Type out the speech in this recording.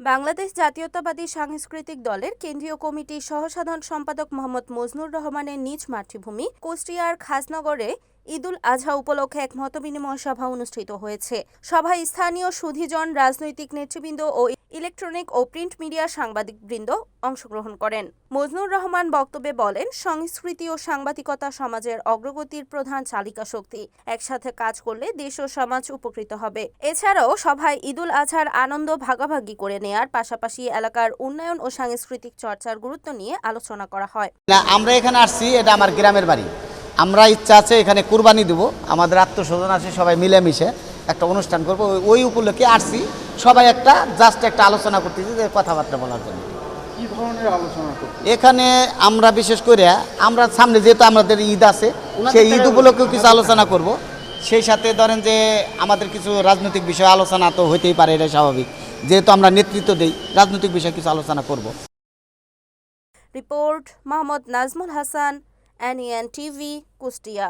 বাংলাদেশ জাতীয়তাবাদী সাংস্কৃতিক দলের কেন্দ্রীয় কমিটির সহসাধারণ সম্পাদক মোহাম্মদ মজনুর রহমানের নিজ মাতৃভূমি কুষ্টিয়ার খাসনগরে ঈদুল আজহা উপলক্ষে এক মতবিনিময় সভা অনুষ্ঠিত হয়েছে। সভায় স্থানীয় সুধীজন, রাজনৈতিক নেতৃবৃন্দ ও ইলেকট্রনিক ও প্রিন্ট মিডিয়ার সাংবাদিকবৃন্দ অংশগ্রহণ করেন। মজনুর রহমান বক্তব্যে বলেন, সংস্কৃতি ও সাংবাদিকতা সমাজের অগ্রগতির প্রধান চালিকা শক্তি। একসাথে কাজ করলে দেশ ও সমাজ উপকৃত হবে। এছাড়াও সভায় ঈদুল আজহার আনন্দ ভাগাভাগি করে নেয়ার পাশাপাশি এলাকার উন্নয়ন ও সাংস্কৃতিক চর্চার গুরুত্ব নিয়ে আলোচনা করা হয়। আমরা এখানে আসছি, এটা আমার গ্রামের বাড়ি। আমরা ইচ্ছা আছে এখানে কুরবানি দেব। আমাদের আত্মস্বজন আছে সবাই মিলেমিশে একটা অনুষ্ঠান করব। ওই- উপলক্ষে আসছি। সবাই একটা জাস্ট একটা আলোচনা করতেছি যে কথাবার্তা বলার জন্য। কি ধরনের আলোচনা করতে এখানে আমরা বিশেষ করে আমরা সামনে যেহেতু আমাদের ঈদ আছে সেই ঈদ উপলক্ষেও কিছু আলোচনা করব। সেই সাথে ধরেন যে আমাদের কিছু রাজনৈতিক বিষয় আলোচনা তো হইতেই পারে এটা স্বাভাবিক। যেহেতু আমরা নেতৃত্ব দিই রাজনৈতিক বিষয়ে কিছু আলোচনা করব। Report Mohammad Nazmul Hasan NEN TV Kushtia